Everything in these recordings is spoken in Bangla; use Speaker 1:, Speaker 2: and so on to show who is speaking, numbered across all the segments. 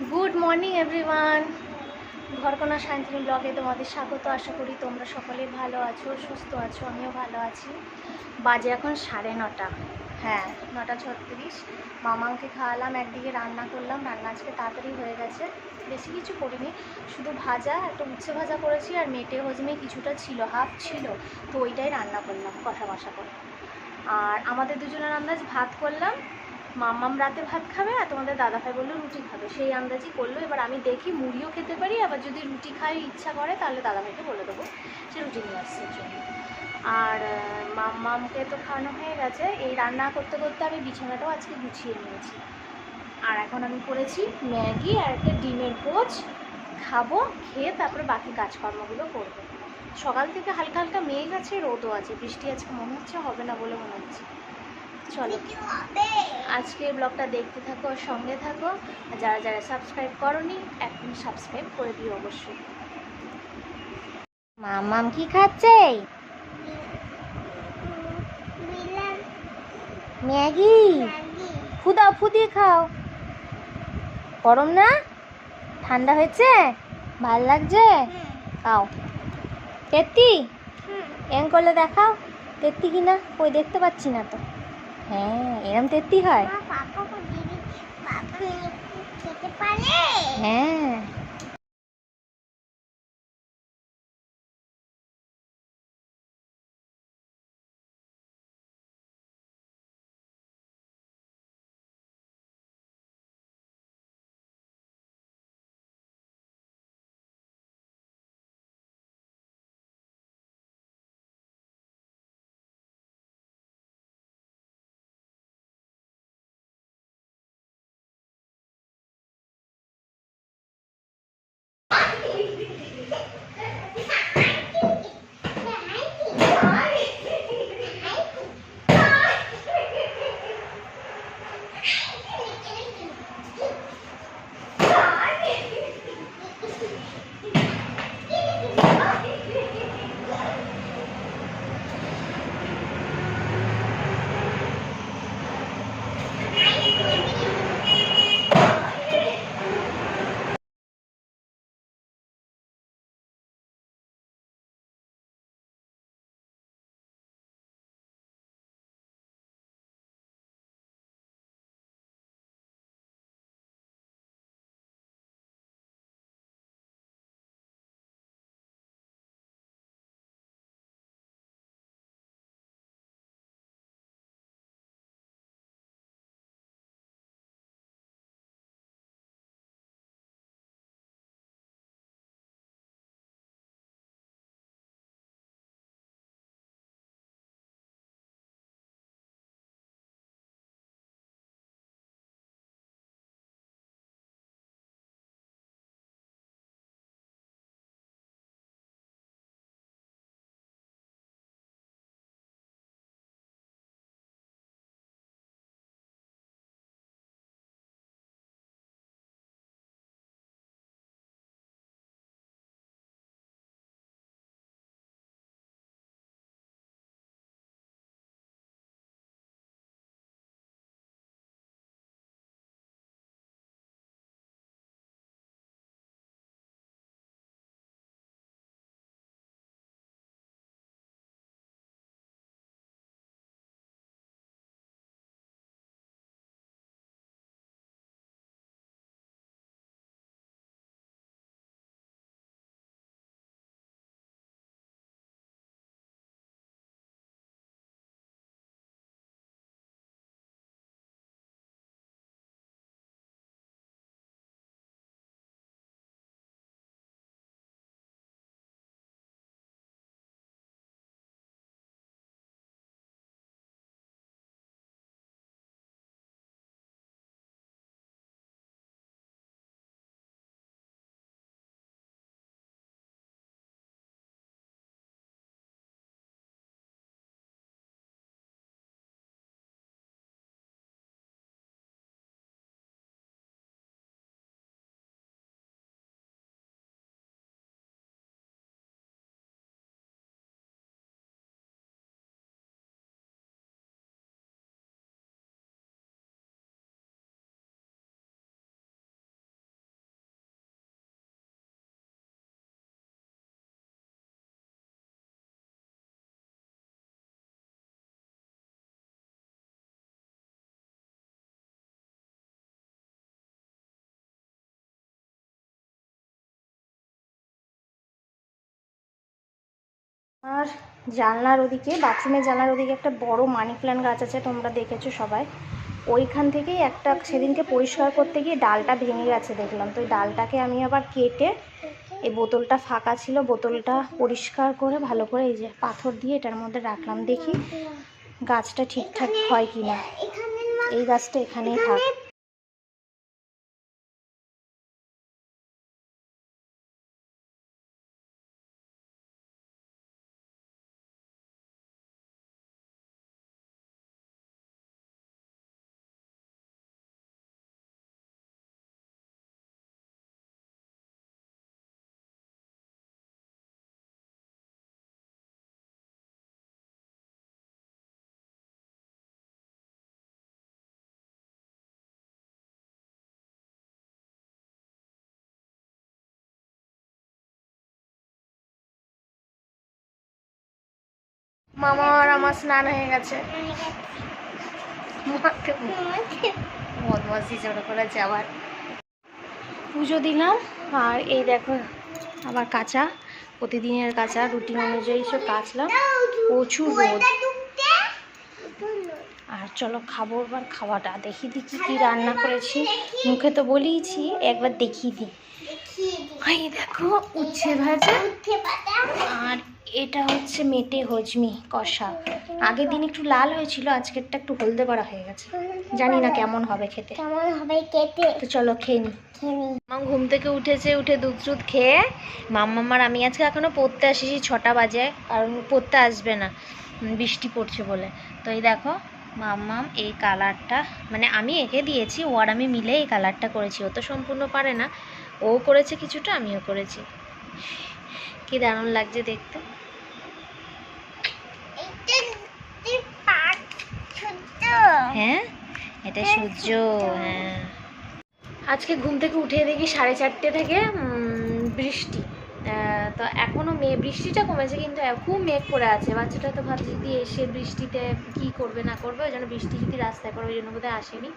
Speaker 1: Good morning everyone Ghorkona Shantini ব্লগে তোমাদের স্বাগত। আশা করি তোমরা সকলে ভালো আছো, সুস্থ আছো, আমিও ভালো আছি। বাজে এখন সাড়ে নটা। হ্যাঁ নটা ছত্রিশ। মামাকে খাওয়ালাম, একদিকে রান্না করলাম। রান্না আজকে তাড়াতাড়ি হয়ে গেছে। বেশি কিছু করিনি। শুধু ভাজা, একটা উচ্ছে ভাজা করেছি আর মেটে হজমে কিছুটা ছিল হাফ ছিল। তো ওইটাই রান্না করলাম, কষা কষা করে। আর আমাদের দুজনের আন্দাজ ভাত করলাম। মাম্মাম রাতে ভাত খাবে আর তোমাদের দাদাভাই বলল রুটি খাবে। সেই আন্দাজই করল। এবার আমি দেখি মুড়িও খেতে পারি, আবার যদি রুটি খাই ইচ্ছা করে তাহলে দাদাভাইকে বলে দেবো সে রুটি নিয়ে আসছে জন্য। আর মাম্মামকে তো খাওয়ানো হয়ে গেছে। এই রান্না করতে করতে আমি বিছানাটাও আজকে গুছিয়ে নিয়েছি। আর এখন আমি করেছি ম্যাগি আর একটা ডিমের পোচ। খাব, খেয়ে তারপরে বাকি কাজকর্মগুলো করব। সকাল থেকে হালকা হালকা মেঘ আছে, রোদও আছে। বৃষ্টি আজকে মনে হচ্ছে হবে না বলে মনে হচ্ছে। চলো। আজকের ব্লগটা দেখতে থাকো সঙ্গে থাকো। আর যারা যারা সাবস্ক্রাইব করনি এখন সাবস্ক্রাইব করে দিও অবশ্যই। মামাম কি খাচ্ছে? ম্যাগি? ফুদাও ফুদি খাও। গরম না? ঠান্ডা হয়েছে? ভালো লাগছে? খাও। তেত্তি? এম করলে দেখাও। তেত্তি কিনা? কই দেখতে পাচ্ছি না তো। হ্যাঁ এরম তেত্তি হয়। হ্যাঁ। আর জানলার ওদিকে, বাথরুমের জানলার ওদিকে একটা বড় মানি প্ল্যান্ট গাছ আছে, তোমরা দেখেছ সবাই। ওইখান থেকেই একটা সেদিনকে পরিষ্কার করতে গিয়ে ডালটা ভেঙে গেছে দেখলাম। তো ওই ডালটাকে আমি আবার কেটে এই বোতলটা ফাঁকা ছিল, বোতলটা পরিষ্কার করে ভালো করে এই যে পাথর দিয়ে এটার মধ্যে রাখলাম। দেখি গাছটা ঠিকঠাক হয় কি না এই গাছটা এখানেই থাক। মামা আর আমার স্নান হয়ে গেছে। বদমাসি পুজো দিলাম, আর এই দেখো আবার কাঁচা, প্রতিদিনের কাঁচা রুটিন অনুযায়ী সব কাচলাম। প্রচুর রোদ। আর চলো খাব এবার খাওয়াটা। দেখি দি কি কি রান্না করেছি। মুখে তো বলিয়েছি একবার দেখিয়ে দিই। এই দেখো উচ্ছে ভাজা। আর এটা হচ্ছে মেটে হজমি কষা। আগের দিন একটু লাল হয়েছিল আজকেরটা একটু হলদে বড়া হয়ে গেছে। জানি না কেমন হবে খেতে।
Speaker 2: কেমন হবে কেটে
Speaker 1: তো চলো খেয়ে নি। মাম ঘুম থেকে উঠেছে উঠে দুধ টুধ খেয়ে। মাম্মামার আমি আজকে এখনও পড়তে আসিছি ছটা বাজে কারণ পড়তে আসবে না। বৃষ্টি পড়ছে বলে। তো এই দেখো মাম্মাম এই কালারটা মানে আমি এঁকে দিয়েছি ও আর আমি মিলে এই কালারটা করেছি। ও তো সম্পূর্ণ পারে না। ও করেছে কিছুটা আমিও করেছি। কি দারুণ লাগছে দেখতে। হ্যাঁ এটা সূর্য হ্যাঁ। আজকে ঘুম থেকে উঠে দেখি সাড়ে চারটে থেকে বৃষ্টি। তো এখনও মে বৃষ্টিটা কমেছে কিন্তু খুব মেঘ করে আছে। বাচ্চাটা তো ভাবছি যদি এসে বৃষ্টিতে কি করবে না করবে ওই জন্য বৃষ্টি যদি রাস্তায় পড়ে ওই জন্য বোধহয় আসেনি।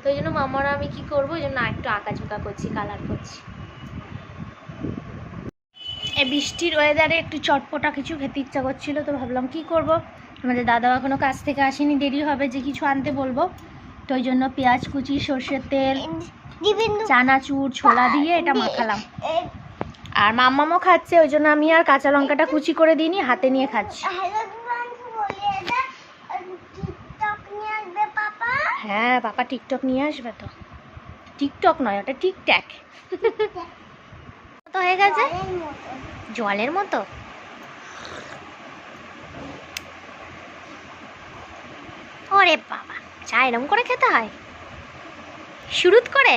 Speaker 1: তো ওই জন্য মামারা আমি কি করব ওই জন্য একটু আঁকাঝোঁকা করছি কালার করছি। এই বৃষ্টির ওয়েদারে একটু চটপটা কিছু খেতে ইচ্ছা করছিল তো ভাবলাম কি করব? আমাদের দাদা এখনও কাজ থেকে আসেনি দেরি হবে যে কিছু আনতে বলব। তো ওই জন্য পেঁয়াজ কুচি সর্ষের তেল চানাচুর ছোলা দিয়ে এটা মাখালাম। আর মাম্মামও খাচ্ছে ওই জন্য আমি আর কাঁচা লঙ্কাটা কুচি করে দিইনি হাতে নিয়ে খাচ্ছি। হ্যাঁ বাবা টিকটক নিয়ে আসবে তো। টিকটক নয় ওটা টিকট্যাক। তো হয়ে গেছে?
Speaker 2: জলের মতো।
Speaker 1: জলের মতো? ওরে বাবা চা এরম করে খেতে হয়। শুরুত করে?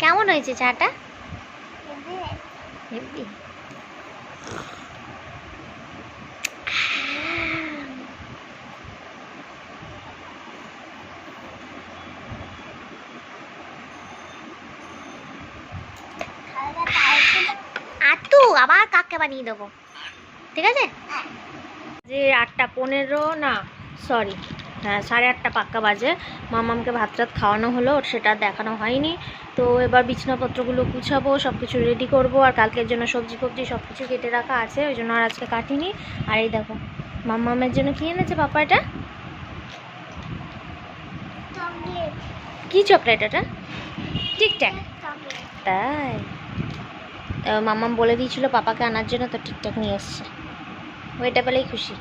Speaker 1: কেমন হয়েছে চাটা।
Speaker 2: খাওয়াটা
Speaker 1: আবার কাককে বানিয়ে দেবো। ঠিক আছে? যে আটটা পনেরো না সরি হ্যাঁ সাড়ে আটটা পাক্কা বাজে। মামামকে ভাত টাত খাওয়ানো হলো ওর সেটা দেখানো হয়নি। তো এবার বিছনাপত্রগুলো গুছাবো সব কিছু রেডি করব আর কালকের জন্য সবজি ফবজি সব কিছু কেটে রাখা আছে ওই জন্য আর আজকে কাটিনি। আর এই দেখো মামামের জন্য কি এনেছে পাপা এটা? কি চকলেট এটা? ঠিকঠাক তাই। তো মামাম বলে দিয়েছিল পাপাকে আনার জন্য তো ঠিকঠাক নিয়ে এসছে। ওইটা পেলেই খুশি।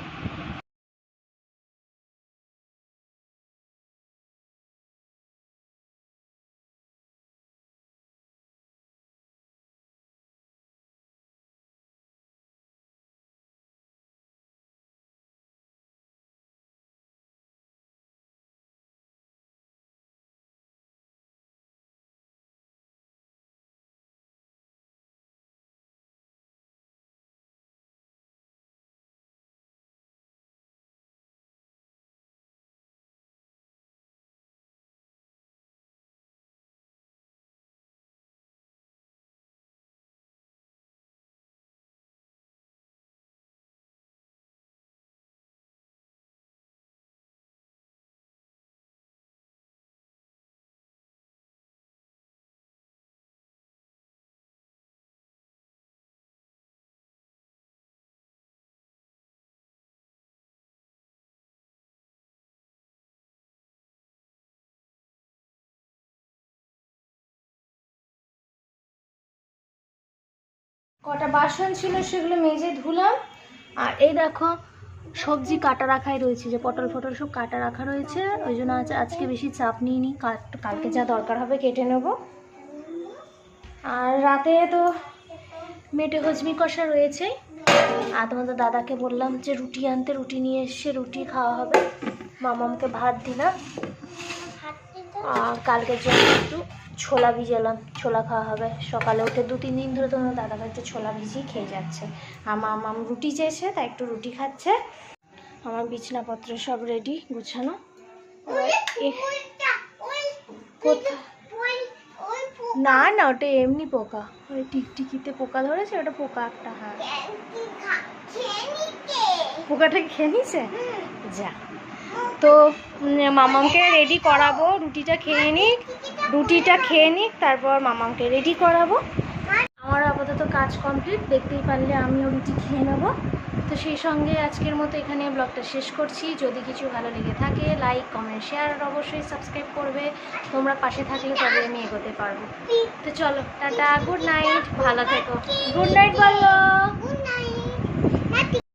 Speaker 1: কটা বাসন ছিল সেগুলো মেজে ধুলাম। আর এই দেখো, সবজি কাটা রাখাই রয়েছে, যে পটল ফটল সব কাটা রাখা রয়েছে। ওই জন্য আজ আজকে বেশি চাপ নিইনি কালকে যা দরকার হবে কেটে নেব। আর রাতে তো মেটে হজমি কষা রয়েছে। আর তোমাদের দাদাকে বললাম যে রুটি আনতে, রুটি নিয়ে এসে রুটি খাওয়া হবে। মামামকে ভাত দিলাম। আর কালকের জন্য একটু ছোলা ভিজালাম ছোলা খাওয়া হবে। সকালে উঠে দু তিন দিন ধরে তোমার দাদা বাড়িতে ছোলা ভিজিয়ে খেয়ে যাচ্ছে। আমার মাম রুটি চেয়েছে তাই একটু রুটি খাচ্ছে। আমার বিছনাপত্র সব রেডি গুছানো। না না ওটা এমনি পোকা। ওই টিকটিকিতে পোকা ধরেছে ওটা পোকা একটা হ্যাঁ। পোকাটা খেয়ে নিছে যা। তো উম, মামামকে রেডি করাবো রুটিটা খেয়ে নিক। রুটিটা খেয়ে নিক তারপর মামামকে রেডি করাবো। আমার আপাতত কাজ কমপ্লিট দেখতেই পারলে আমিও রুটি খেয়ে নেব। তো সেই সঙ্গে আজকের মতো এখানে ব্লগটা শেষ করছি। যদি কিছু ভালো লেগে থাকে লাইক কমেন্ট শেয়ার আর অবশ্যই সাবস্ক্রাইব করবে। তোমরা পাশে থাকলে তবে আমি এগোতে পারব। তো চলো টাটা গুড নাইট ভালো থেকো। গুড নাইট বলো।
Speaker 2: Good night.